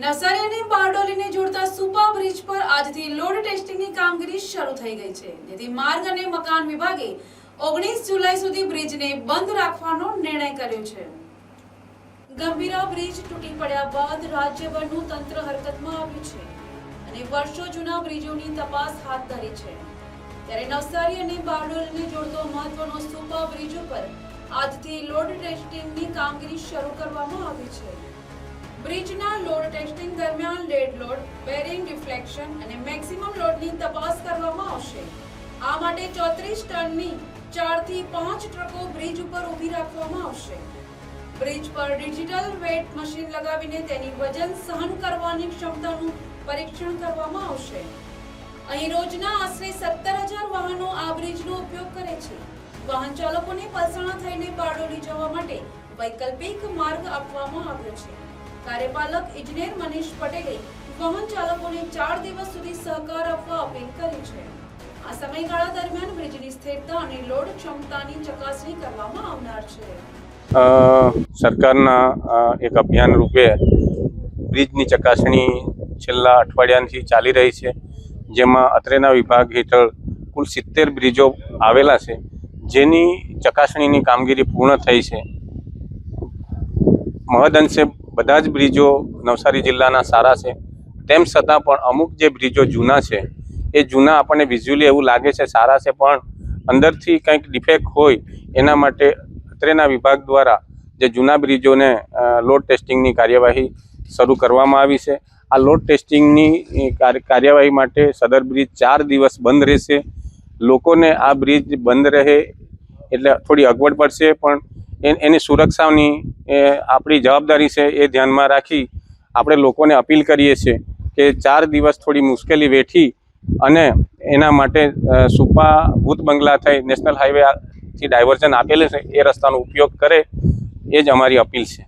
નવસારી અને બારડોલીને જોડતા સુપા બ્રિજ પર આજથી લોડ ટેસ્ટિંગની કામગીરી શરૂ થઈ ગઈ છે. જેથી માર્ગ અને મકાન વિભાગે ઓગણીસ જુલાઈ સુધી બ્રિજને બંધ રાખવાનો નિર્ણય કર્યો છે. ગંભીરા બ્રિજ તૂટી પડ્યા બાદ રાજ્યભરનું તંત્ર હરકતમાં આવ્યું છે અને વર્ષો જૂના બ્રિજોની તપાસ હાથ ધરી છે. ત્યારે નવસારી અને બારડોલીને જોડતો મહત્વનો સુપા બ્રિજ ઉપર આજથી લોડ ટેસ્ટિંગની કામગીરી શરૂ કરવામાં આવી છે. બ્રિજના લોડ ટેસ્ટિંગ દરમિયાન લેડ લોડ, બેરિંગ ડિફ્લેક્શન અને મેક્સિમમ લોડની તપાસ કરવામાં આવશે. આ માટે ચોત્રીસ ટનની ચારથી પાંચ ટ્રકો બ્રિજ ઉપર ઊભી રાખવામાં આવશે. બ્રિજ પર ડિજિટલ વેટ મશીન લગાવીને તેની વજન સહન કરવાની ક્ષમતાનું પરીક્ષણ કરવામાં આવશે. અહીં રોજના આશરે સત્તર હજાર વાહનો આ બ્રિજનો ઉપયોગ કરે છે. વાહન ચાલકોને પલસાણા થઈને બારડોલી જવા માટે વૈકલ્પિક માર્ગ આપવામાં આવ્યો છે. કાર્યપાલક ઇજનેર મનીષ પટેલે વાહન ચાલકોને ચાર દિવસ સુધી સહકાર આપવા અપીલ કરી છે. આ સમયગાળા દરમિયાન બ્રિજની સ્થિરતા અને લોડ ક્ષમતાની ચકાસણી કરવામાં આવનાર છે. સરકારના એક અભિયાન રૂપે બ્રિજની ચકાસણી છેલ્લા અઠવાડિયાથી ચાલી રહી છે. જેમાં અત્રેના વિભાગ હેઠળ કુલ સિત્તેર બ્રિજો આવેલા છે. જેની ચકાસણીની કામગીરી પૂર્ણ થઈ છે. મહદઅંશે બધા જ બ્રિજો નવસારી જિલ્લાના સારા છે. તેમ છતાં પણ અમુક જે બ્રિજો જૂના છે, એ જૂના આપણને વિઝ્યુઅલી એવું લાગે છે સારા છે, પણ અંદરથી કંઈક ડિફેક્ટ હોય એના માટે અત્રેના વિભાગ દ્વારા જે જૂના બ્રિજોને લોડ ટેસ્ટિંગની કાર્યવાહી શરૂ કરવામાં આવી છે. આ લોડ ટેસ્ટિંગની કાર્યવાહી માટે સદર બ્રિજ ચાર દિવસ બંધ રહેશે. લોકોને આ બ્રિજ બંધ રહે એટલે થોડી અગવડ પડશે, પણ એની સુરક્ષાની આપણી જવાબદારી છે એ ધ્યાનમાં રાખી આપણે લોકોને અપીલ કરીએ છીએ કે ચાર દિવસ થોડી મુશ્કેલી વેઠી અને એના માટે સુપા ભૂત બંગલા થઈ, નેશનલ હાઈવેથી ડાયવર્ઝન આપેલું છે, એ રસ્તાનો ઉપયોગ કરે, એ જ અમારી અપીલ છે.